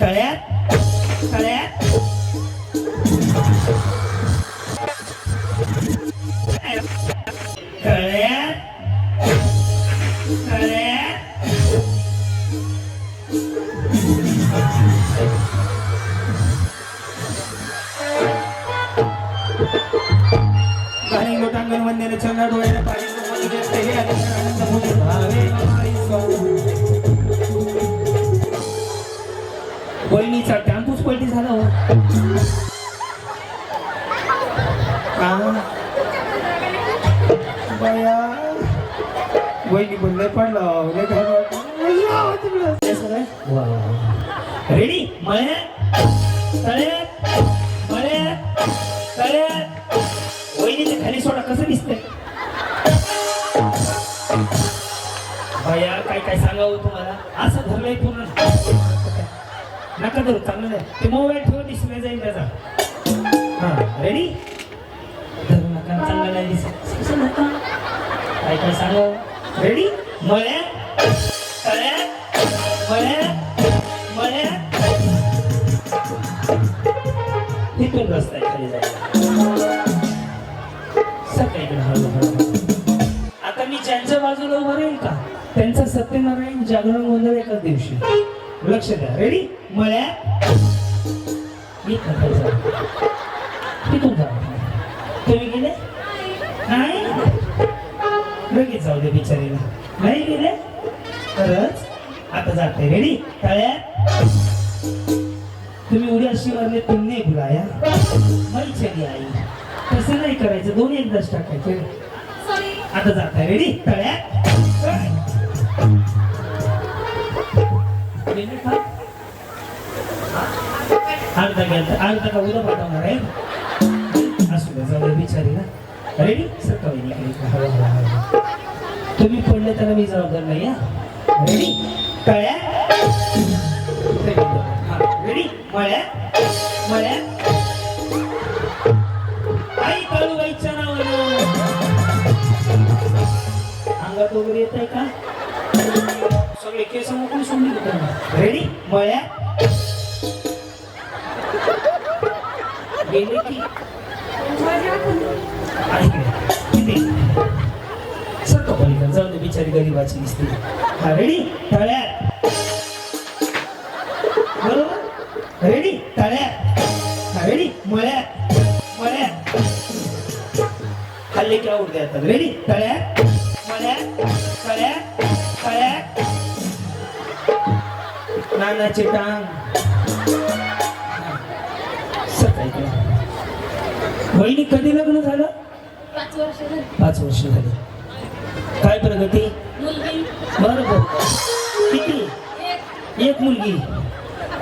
तळ्यात तळ्यात नका धरू चांगलं नाही. ते मोबाईल ठेव दिसले जाईल त्याचा. हा रेडी धरू नका चांगलं नाही दिसत. नका. काय काय सांगावं रेडी मळ्या तळ्या मळ्या मळ्या तिथून रस्ता आहे खाली जायला सकाळीकडे हळू हळू. आता मी ज्यांच्या बाजूला उभं राहील का? त्यांचा सत्यनारायण जागरण गोंधळ एकाच दिवशी. लक्ष द्या. रेडी मळ्या. तिथून जा. तुम्ही गेले? नाही? लगेच जाऊ दे बिचारीला. नाही गेले? खरंच आता जाते. रेडी टाळ्या तुम्ही उड्या शिवारले तुमने बुलाया मैं चली आई. तसं नाही करायचं. दोन्ही एकदाच टाकायचे. आता जात. रेडी तळ्या. अर्धा घ्यायचा अर्धा का उद्या पाठवणार आहे असू द्या जाऊ द्या बिचारीला रेडी सकाळी निघाली हळू तुम्ही पडले तर मी जबाबदार नाही या रेडी तळ्या रेडी मळ्या मळ्या आई काळूबाईच्या नावानं अंगात वगैरे येत आहे का सगळे केस मोकळी सोडली रेडी मळ्या गेले की किती पलीकडे जाऊ दे बिचारी गरीबाची दिसते. हा रेडी तळ्यात बरोबर? रेडी तळ्यात हा रेडी मळ्यात. मळ्यात. हल्ले किंवा उडते आता. रेडी तळ्यात मळ्यात. तळ्यात तळ्यात नानाचे टांग. सकाळी वहिनी कधी लग्न झालं? पाच वर्ष झाली. पाच वर्ष झाली. काय प्रगती? मुलगी. बरोबर. किती? एक. एक मुलगी.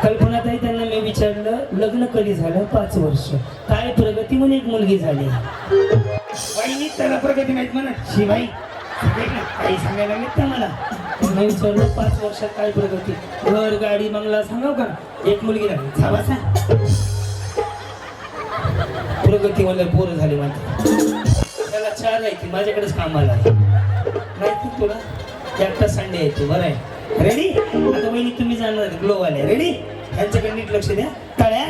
कल्पनाताई त्यांना मी विचारलं लग्न कधी झालं? पाच वर्ष. काय प्रगती म्हणून एक मुलगी झाली? वहिनी त्याला प्रगती माहीत म्हणा. शिवाई काही सांगायला का मला? मी विचारलं पाच वर्षात काय प्रगती? घर गाडी बंगला सांगाव का? एक मुलगी झाली. झावाचा प्रगती मला पोरं झाली माझी त्याला चार आहे की माझ्याकडेच कामाला माहिती तुला एकटा संडे आहे तू बरं आहे. रेडी आता वहिनी तुम्ही जाणार ग्लो वाले. रेडी यांच्याकडे नीट लक्ष द्या. तळ्या.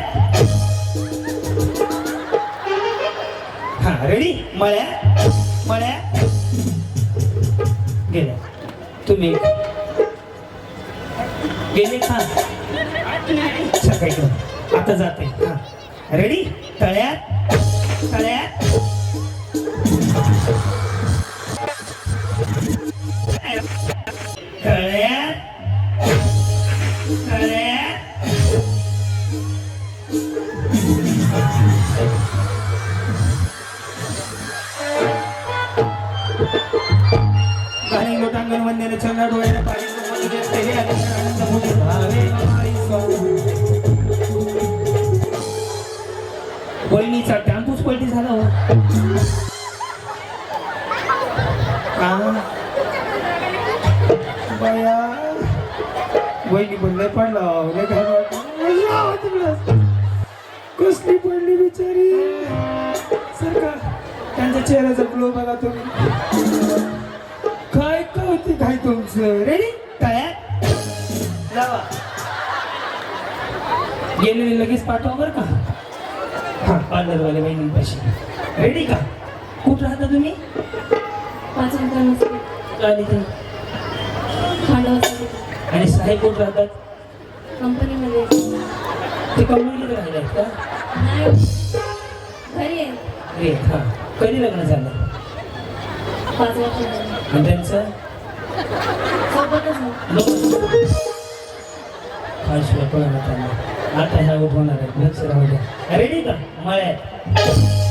हा रेडी मळ्या. मळ्या. गेल्या. तुम्ही गेले का. आता जाते. हा. रेडी तळ्यात. तळ्यात तळ्यात काय काय होती काय तुमचं रेडी तयार लावा गेलेले लगेच पाठवा बरं का हां पार्लरवाले बहिणींपाशी रेडी का कुठं राहता तुम्ही पाच मिनिटांमध्ये कुठं आली ते खांडवसाठी आणि साहेब कुठं राहतात कंपनीमध्ये ते कंपनीमध्ये राहिले आहेत का नाही घरी आहे रे हां कधी लग्न झालं पाच वर्ष. आणि त्यांचं सोबतच कोणाला आता ह्या उठवणार आहेत. लक्ष राहू द्या. रेडी का मळ्यात.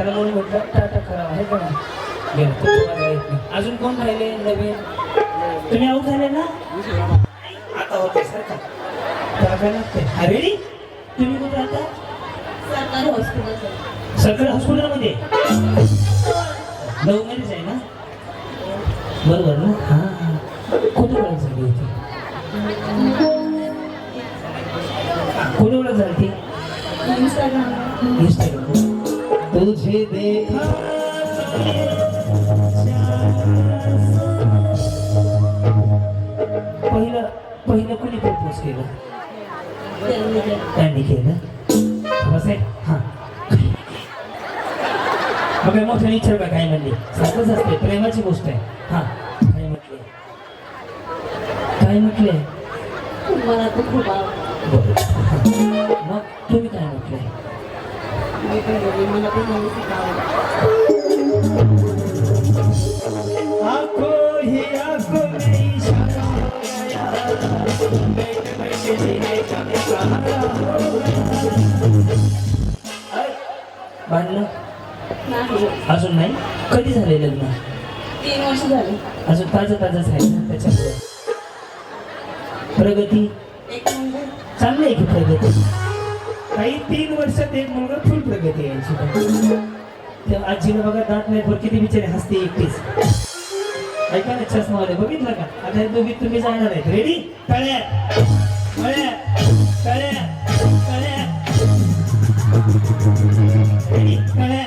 हो जाताना म्हणून म्हटलं टाटा करावं आहे का नाही? गेलं, तुमचं माझं ऐकलं. अजून कोण राहिले नवीन? तुम्ही आऊट झाले ना? आता होते सर का त्याला काय लागते हा रेडी तुम्ही कुठे राहता? सरकारी हॉस्पिटल सरकारी हॉस्पिटलमध्ये नऊ मध्येच आहे ना? बरोबर ना? हां हां. कुठे ओळख झाली होती? कुठे ओळख झाली ती इंस्टाग्राम इंस्टाग्राम तुझे देखा पहिलं पहिलं कोणी प्रपोज केलं? त्यांनी केलं. बस आहे हां. मग मोठ्याने का काय म्हणली? सारखंच असते प्रेमाची गोष्ट आहे. हां काय म्हटले? काय म्हटले? मला खूप बरं. मग तुम्ही काय म्हटले? मी पण बोलली मला पण नाही अजून नाही? कधी झाले लग्न? तीन वर्ष झाली. अजून ताजं ताजंच आहे ना त्याच्यामुळे? प्रगती? चांगली आहे की प्रगती? काही तीन वर्षात एक मुलगा फुल प्रगती यायची त्या आजीला बघा दात नाही पण किती बिचारे हसते एकटीच. ऐका ना चष्मावाले बघितलं का? आता हे दोघी तुम्ही जाणार आहेत. रेडी तळ्या तळ्या तळ्या तळ्या रेडी तळ्या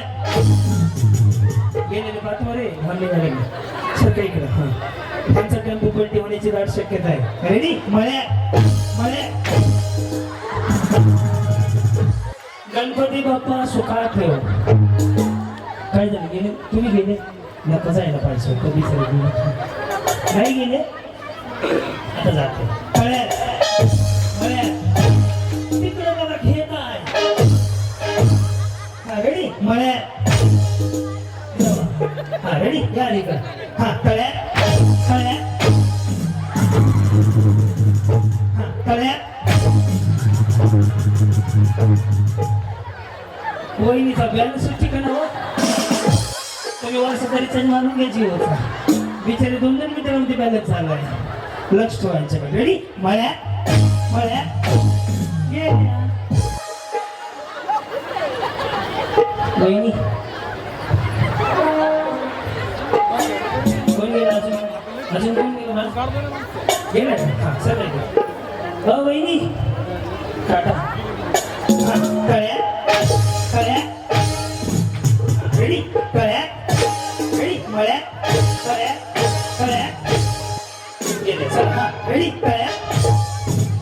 गेलेले पाठवारे झाले सर इकडं हा. त्यांचा टेम्पो पलटी होण्याची दाट शक्यता आहे. रेडी मळ्या मळ्या गणपती बाप्पा सुखाळ ठेव काय झालं गेले तुम्ही गेले नको जायला पाहिजे कधी तरी गेले नाही गेले आता जाते कळ्या कळ्या तिकडे बघा खेळ आहे हा रेडी मळ्या हा रेडी या का हा कळ्या वहिनीचा बॅलन्स ठिकाण हो. तुम्ही वर्ष तरी चेंज मारून घ्यायची होता बिचारे दोन दोन मिनिटांमध्ये बॅलन्स झालाय लक्ष ठेवायचं रेडी मळ्या? मळ्या? ये. वहिनी. कोण गेला अजून? अजून कोण गेला? गेला सर हो वहिनी. टाटा. हा कळ्या? कळ्या?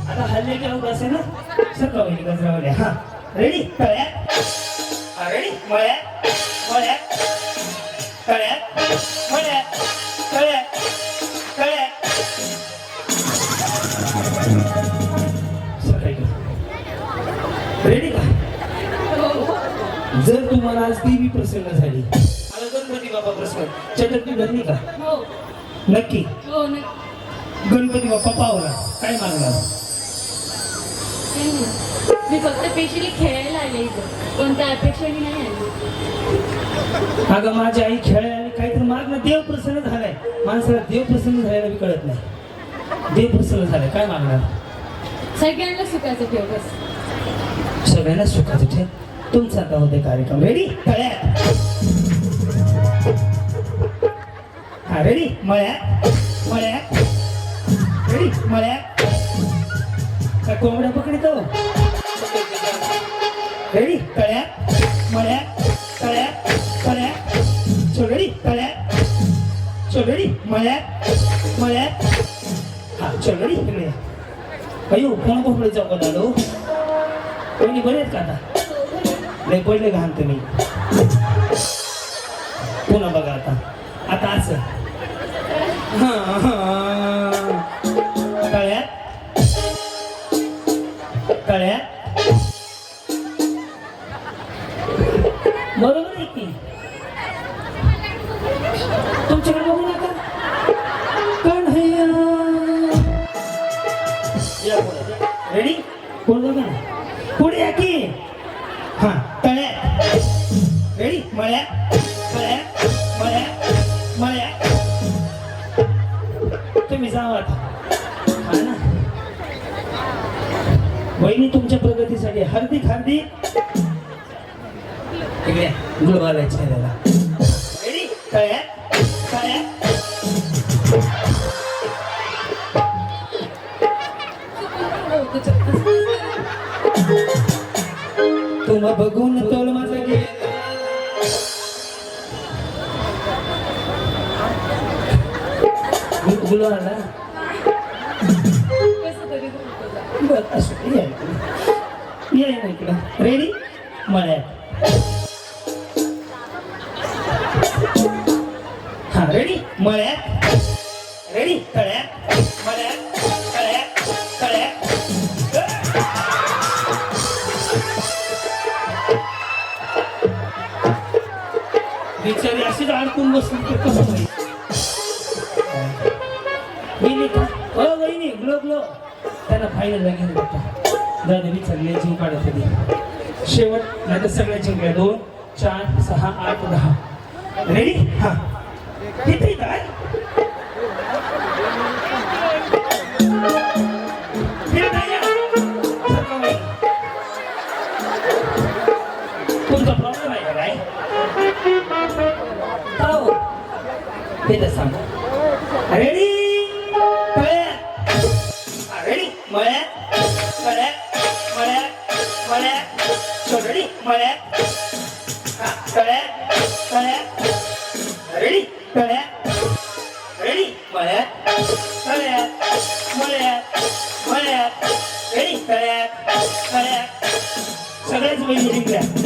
आता हल्ले केलं बसे ना? सका वहिनी गजरावल्या हा. रेडी कळ्या हा रेडी मळ्या मळ्या कळ्या मळ्या कळ्या कळ्या रेडी का? जर तुम्हाला आज देवी प्रसन्न झाली चटकली धरली का? हो. नक्की? हो नक्की. गणपती बाप्पा पावला. काय मागणार? काही नाही. मी फक्त पेशीला खेळायला आले इथं. कोणत्या अपेक्षाने नाही आले. अगं माझी आई खेळायला आणि काहीतरी मागणं देव प्रसन्न झालाय. माणसाला देव प्रसन्न झालेला बी कळत नाही. देव प्रसन्न झालाय. काय मागणार? सगळ्यांना सुखाचं ठेव बस. सगळ्यांना सुखाचं ठेव. तुमचा आता होते कार्यक्रम. रेडी तळ्यात हा रेडी मळ्यात? मळ्यात? रेडी मळ्यात? काय कोंबड्या पकडितो हो? रेडी तळ्यात? मळ्यात? तळ्यात? तळ्यात? चल रेडी तळ्यात? चल रेडी मळ्यात? मळ्यात? हा चल इकडे अयो कोण कोंबडे चौकात आलो हो? कोणी बरे आहेत का आता? लय पडले घाण तुम्ही कळ्या कळ्या बरोबर आहे की? तुमच्याकडे बघू नका. कन्हैया रेडी कोण बघा ना. पुढे या की? हा तळ्यात रेडी मळ्या जावा आता. ना? वहिनी तुमच्या प्रगतीसाठी हार्दिक हार्दिक. इकडे गुळवाला चेहऱ्याला रेडी तळ्यात तळ्यात तुम्हा बघून तोल माझा गे गुळवाला बरं असं ये इकडं. ये इकडं. रेडी मळ्यात. हा रेडी मळ्यात. रेडी तळ्यात. मळ्यात. तळ्यात. तळ्यात. बिचारी अशीच अडकून बसली तर कसं वहिनी का? हो वहिनी ग्लो ग्लो. त्यांना फायनल घेऊन दादा विचारले जीव काढत होती. शेवट नाही तर सगळ्या जिंकल्या दोन चार सहा आठ दहा. रेडी हा. किती काय? आहे तुमचा प्रॉब्लेम आहे काय? हो? ते तर सांगा. रेडी रेडी मळ्यात मळ्यात मळ्यात मळ्यात चल रेडी मळ्यात हा, तळ्यात तळ्यात रेडी तळ्यात रेडी मळ्यात तळ्यात मळ्यात मळ्यात रेडी तळ्यात तळ्यात सगळ्याच वहिनी जिंकल्या